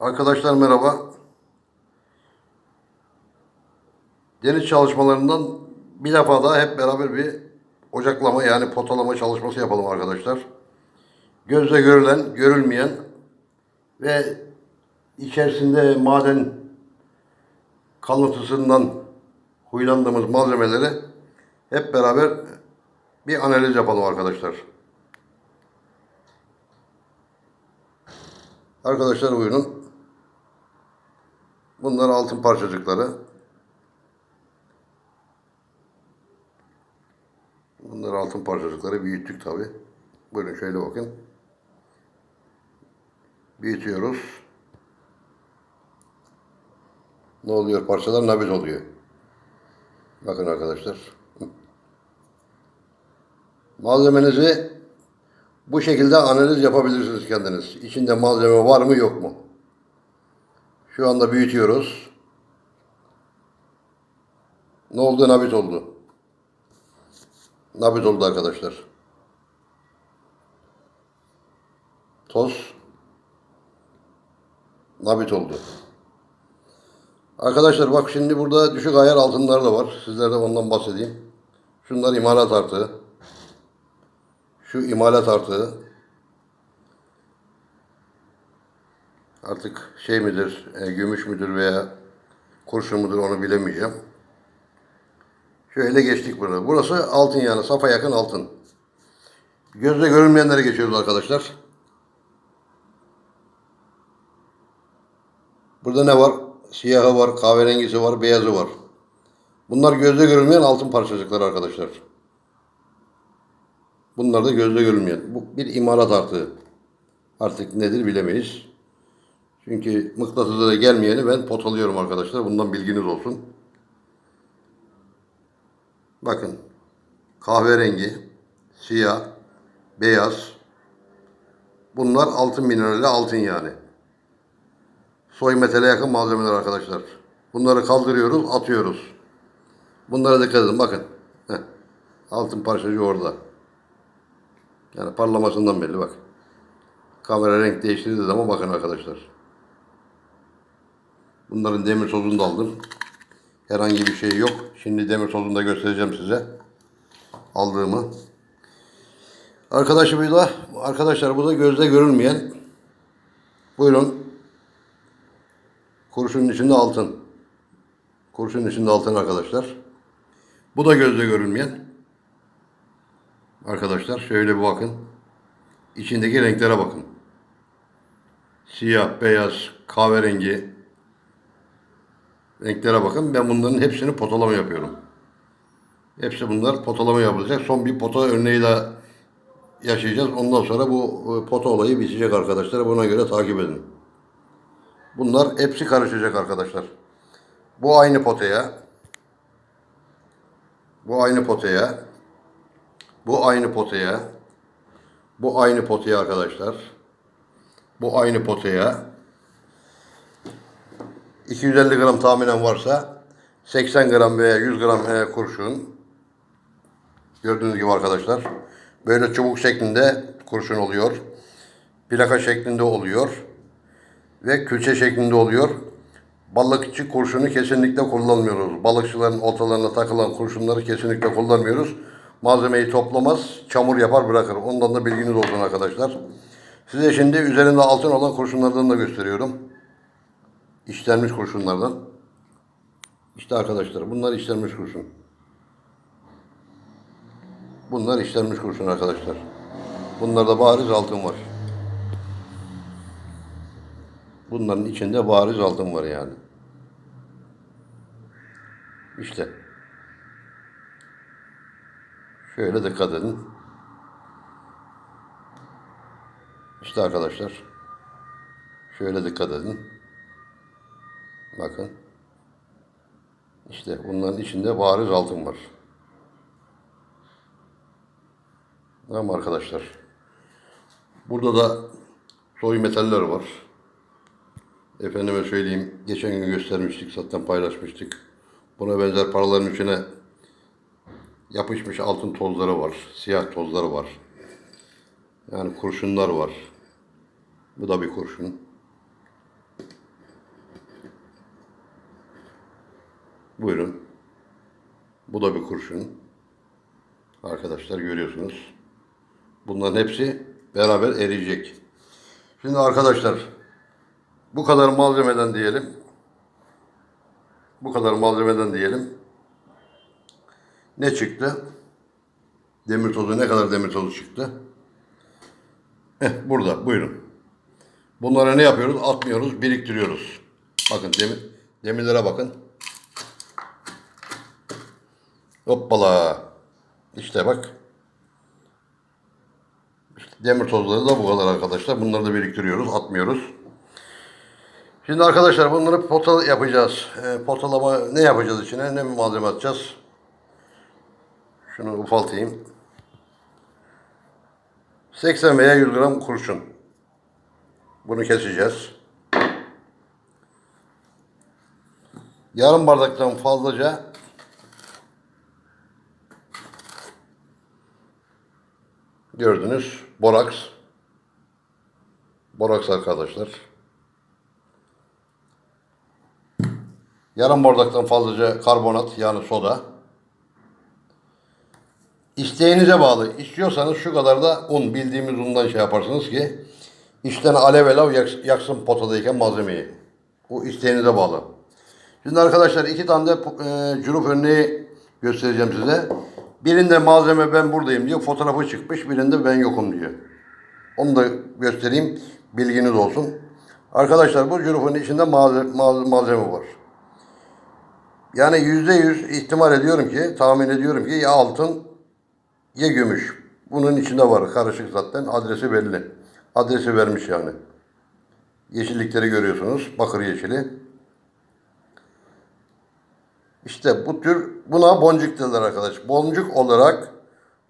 Arkadaşlar merhaba. Deniz çalışmalarından bir defa daha hep beraber bir ocaklama yani potalama çalışması yapalım arkadaşlar. Gözle görülen, görülmeyen ve içerisinde maden kalıntısından huylandığımız malzemeleri hep beraber bir analiz yapalım arkadaşlar. Arkadaşlar buyurun. Bunlar altın parçacıkları. Bunlar altın parçacıkları büyüttük tabi. Buyurun şöyle bakın. Büyütüyoruz. Ne oluyor? Parçalar nabit oluyor. Bakın arkadaşlar. Malzemenizi bu şekilde analiz yapabilirsiniz kendiniz. İçinde malzeme var mı yok mu? Şu anda büyütüyoruz. Ne oldu? Nabit oldu. Nabit oldu arkadaşlar. Toz. Nabit oldu. Arkadaşlar bak şimdi burada düşük ayar altınlar da var. Sizlere ondan bahsedeyim. Şunlar imalat artığı. Şu imalat artığı. Artık şey midir, e, gümüş müdür veya kurşun mudur onu bilemeyeceğim. Şöyle geçtik burada. Burası altın yani safa yakın altın. Gözle görünmeyenlere geçiyoruz arkadaşlar. Burada ne var? Siyahı var, kahverengisi var, beyazı var. Bunlar gözle görünmeyen altın parçacıkları arkadaşlar. Bunlar da gözle görünmeyen. Bu bir imalat artığı. Artık nedir bilemeyiz. Çünkü mıknatısa da gelmeyeni ben potalıyorum arkadaşlar. Bundan bilginiz olsun. Bakın. Kahverengi, siyah, beyaz. Bunlar altın minerali, altın yani. Soy metale yakın malzemeler arkadaşlar. Bunları kaldırıyoruz, atıyoruz. Bunlara dikkat edin bakın. Heh. Altın parçacığı orada. Yani parlamasından belli bak. Kamera renk değiştirdiği zaman bakın arkadaşlar. Bunların demir tozunu da aldım. Herhangi bir şey yok. Şimdi demir tozunu da göstereceğim size. Aldığımı. Arkadaşlar bu da, arkadaşlar bu da gözle görülmeyen. Buyurun. Kurşunun içinde altın. Kurşunun içinde altın arkadaşlar. Bu da gözle görülmeyen. Arkadaşlar şöyle bir bakın. İçindeki renklere bakın. Siyah, beyaz, kahverengi renklere bakın. Ben bunların hepsini potalama yapıyorum. Hepsi bunlar potalama yapılacak. Son bir pota örneği de yaşayacağız. Ondan sonra bu pota olayı bitecek arkadaşlar. Buna göre takip edin. Bunlar hepsi karışacak arkadaşlar. Bu aynı potaya. Bu aynı potaya. Bu aynı potaya. Bu aynı potaya arkadaşlar. Bu aynı potaya. 250 gram tahminen varsa 80 gram veya 100 gram kurşun. Gördüğünüz gibi arkadaşlar. Böyle çubuk şeklinde kurşun oluyor. Plaka şeklinde oluyor. Ve külçe şeklinde oluyor. Balıkçı kurşunu kesinlikle kullanmıyoruz. Balıkçıların oltalarına takılan kurşunları kesinlikle kullanmıyoruz. Malzemeyi toplamaz, çamur yapar bırakır. Ondan da bilginiz olsun arkadaşlar. Size şimdi üzerinde altın olan kurşunlardan da gösteriyorum. İşlenmiş kurşunlardan. İşte arkadaşlar bunlar işlenmiş kurşun. Bunlar işlenmiş kurşun arkadaşlar. Bunlarda bariz altın var. Bunların içinde bariz altın var yani. İşte. Şöyle dikkat edin. İşte arkadaşlar. Şöyle dikkat edin. Bakın. İşte bunların içinde bariz altın var. Tamam arkadaşlar. Burada da soy metaller var. Efendime söyleyeyim, geçen gün göstermiştik, zaten paylaşmıştık. Buna benzer paraların içine yapışmış altın tozları var, siyah tozları var. Yani kurşunlar var. Bu da bir kurşun. Buyurun. Bu da bir kurşun. Arkadaşlar görüyorsunuz. Bunların hepsi beraber eriyecek. Şimdi arkadaşlar bu kadar malzemeden diyelim. Bu kadar malzemeden diyelim. Ne çıktı? Demir tozu ne kadar demir tozu çıktı? Heh, burada buyurun. Bunları ne yapıyoruz? Atmıyoruz, biriktiriyoruz. Bakın demir, demirlere bakın. Hoppala. İşte bak. İşte demir tozları da bu kadar arkadaşlar. Bunları da biriktiriyoruz, atmıyoruz. Şimdi arkadaşlar bunları pota yapacağız. E, potalama ne yapacağız içine? Ne malzeme atacağız? Şunu ufaltayım. 80 veya 100 gram kurşun. Bunu keseceğiz. Yarım bardaktan fazlaca gördünüz boraks. Boraks arkadaşlar. Yarım bardaktan fazlaca karbonat yani soda. İsteğinize bağlı. İstiyorsanız şu kadar da un bildiğimiz undan şey yaparsınız ki içten alev yaks- yaksın potadayken malzemeyi. Bu isteğinize bağlı. Şimdi arkadaşlar iki tane de e, cüruf örneği göstereceğim size. Birinde malzeme ben buradayım diyor. Fotoğrafı çıkmış. Birinde ben yokum diyor. Onu da göstereyim. Bilginiz olsun. Arkadaşlar bu cürufun içinde malzeme, var. Yani yüzde yüz ihtimal ediyorum ki, tahmin ediyorum ki ya altın ya gümüş. Bunun içinde var. Karışık zaten. Adresi belli. Adresi vermiş yani. Yeşillikleri görüyorsunuz. Bakır yeşili. İşte bu tür buna boncuk derler arkadaş. Boncuk olarak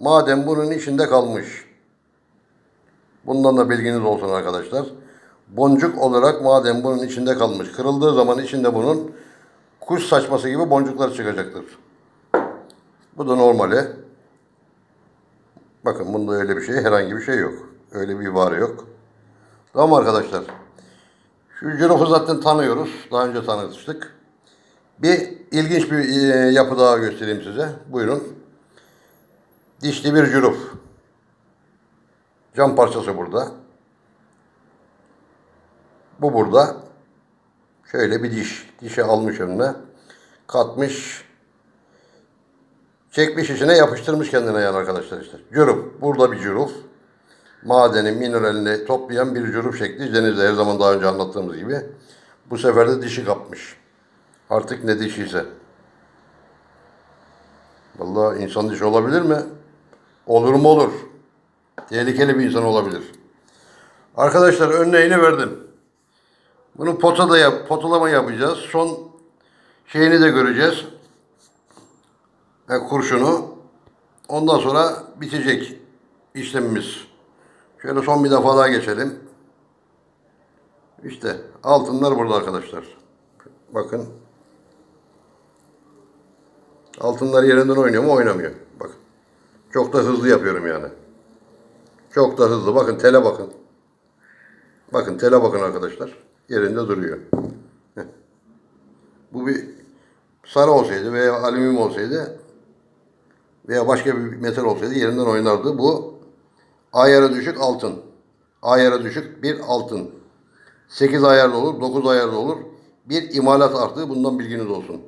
madem bunun içinde kalmış. Bundan da bilginiz olsun arkadaşlar. Boncuk olarak madem bunun içinde kalmış. Kırıldığı zaman içinde bunun kuş saçması gibi boncuklar çıkacaktır. Bu da normali. Bakın bunda öyle bir şey, herhangi bir şey yok. Öyle bir ibare yok. Tamam arkadaşlar? Şu cürufu zaten tanıyoruz. Daha önce tanıtmıştık. Bir ilginç bir e, yapı daha göstereyim size. Buyurun. Dişli bir cüruf. Cam parçası burada. Bu burada. Şöyle bir diş. Dişi almış önüne. Katmış. Çekmiş içine yapıştırmış kendine yani arkadaşlar işte. Cüruf. Burada bir cüruf. Madeni, mineralini toplayan bir cüruf şekli. Denizde her zaman daha önce anlattığımız gibi. Bu sefer de dişi kapmış. Artık ne dişiyse. Vallahi insan dişi olabilir mi? Olur mu olur. Tehlikeli bir insan olabilir. Arkadaşlar örneğini verdim. Bunu potada yap, potulama yapacağız. Son şeyini de göreceğiz. E, kurşunu. Ondan sonra bitecek işlemimiz. Şöyle son bir defa daha geçelim. İşte altınlar burada arkadaşlar. Bakın. Altınlar yerinden oynuyor mu? Oynamıyor. Bak. Çok da hızlı yapıyorum yani. Çok da hızlı. Bakın tele bakın. Bakın tele bakın arkadaşlar. Yerinde duruyor. Bu bir sarı olsaydı veya alüminyum olsaydı veya başka bir metal olsaydı yerinden oynardı. Bu ayara düşük altın. Ayara düşük bir altın. 8 ayarlı olur, 9 ayarlı olur. Bir imalat artığı bundan bilginiz olsun.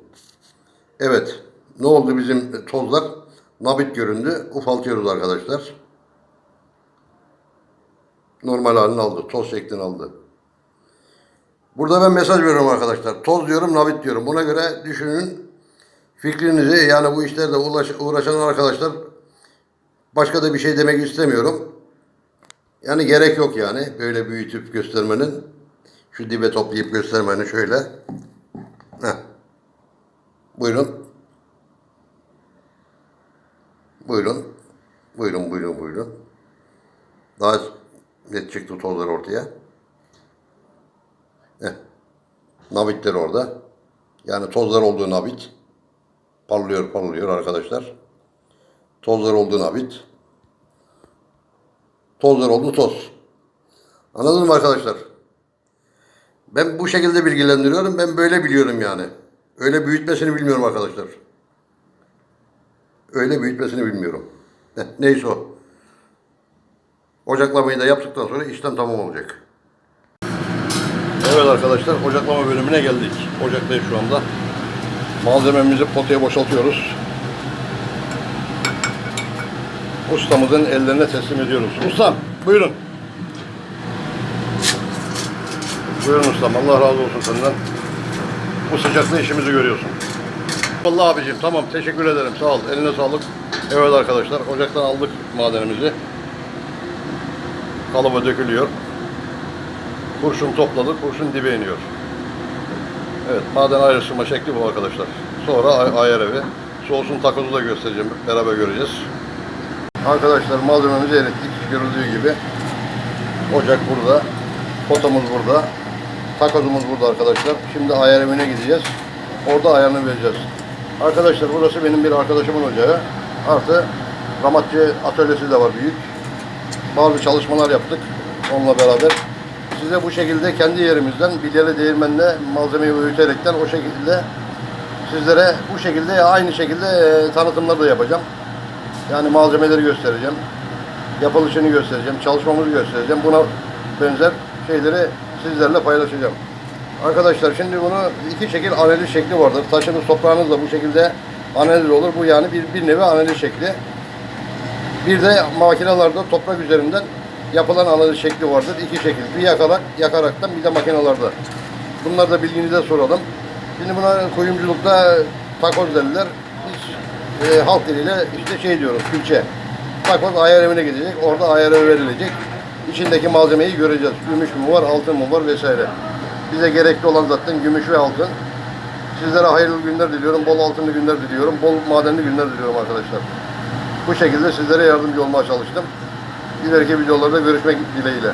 Evet. Ne oldu bizim tozlar? Nabit göründü. Ufaltıyoruz arkadaşlar. Normal halini aldı. Toz şeklini aldı. Burada ben mesaj veriyorum arkadaşlar. Toz diyorum, nabit diyorum. Buna göre düşünün fikrinizi. Yani bu işlerde uğraş, uğraşan arkadaşlar başka da bir şey demek istemiyorum. Yani gerek yok yani böyle büyütüp göstermenin. Şu dibe toplayıp göstermenin şöyle. Heh. Buyurun. Buyurun, buyurun, buyurun. Daha net çıktı tozlar ortaya. Heh. Nabitler orada. Yani tozlar olduğu nabit. Parlıyor, parlıyor arkadaşlar. Tozlar olduğu nabit. Tozlar oldu toz. Anladın mı arkadaşlar? Ben bu şekilde bilgilendiriyorum. Ben böyle biliyorum yani. Öyle büyütmesini bilmiyorum arkadaşlar. Öyle büyütmesini bilmiyorum. Heh, neyse o. Ocaklamayı da yaptıktan sonra işlem tamam olacak. Evet arkadaşlar ocaklama bölümüne geldik. Ocaktayız şu anda. Malzememizi potaya boşaltıyoruz. Ustamızın ellerine teslim ediyoruz. Ustam buyurun. Buyurun ustam Allah razı olsun senden. Bu sıcakta işimizi görüyorsun. Vallahi abicim tamam teşekkür ederim sağ ol eline sağlık. Evet arkadaşlar ocaktan aldık madenimizi. Kalıba dökülüyor. Kurşun topladık kurşun dibe iniyor. Evet maden ayrıştırma şekli bu arkadaşlar. Sonra ay- ayar evi. Soğusun takozu da göstereceğim beraber göreceğiz. Arkadaşlar malzememizi erittik görüldüğü gibi. Ocak burada. Potamız burada. Takozumuz burada arkadaşlar. Şimdi ayar evine gideceğiz. Orada ayarını vereceğiz. Arkadaşlar burası benim bir arkadaşımın ocağı. Artı ramatçı atölyesi de var büyük. Bazı çalışmalar yaptık onunla beraber. Size bu şekilde kendi yerimizden bilyeli değirmenle malzemeyi öğüterekten o şekilde sizlere bu şekilde aynı şekilde e, tanıtımlar da yapacağım. Yani malzemeleri göstereceğim. Yapılışını göstereceğim. Çalışmamızı göstereceğim. Buna benzer şeyleri sizlerle paylaşacağım. Arkadaşlar şimdi bunu iki şekil analiz şekli vardır. Taşınız toprağınız da bu şekilde analiz olur. Bu yani bir, bir nevi analiz şekli. Bir de makinelerde toprak üzerinden yapılan analiz şekli vardır. İki şekil. Bir yakarak, yakaraktan bir de makinalarda. Bunlar da bilginize soralım. Şimdi buna kuyumculukta takoz derler. Biz e, halk diliyle işte şey diyoruz, külçe. Takoz ayar evine gidecek. Orada ayar evi verilecek. İçindeki malzemeyi göreceğiz. Gümüş mü var, altın mı var vesaire. Bize gerekli olan zaten gümüş ve altın. Sizlere hayırlı günler diliyorum. Bol altınlı günler diliyorum. Bol madenli günler diliyorum arkadaşlar. Bu şekilde sizlere yardımcı olmaya çalıştım. İleriki videolarda görüşmek dileğiyle.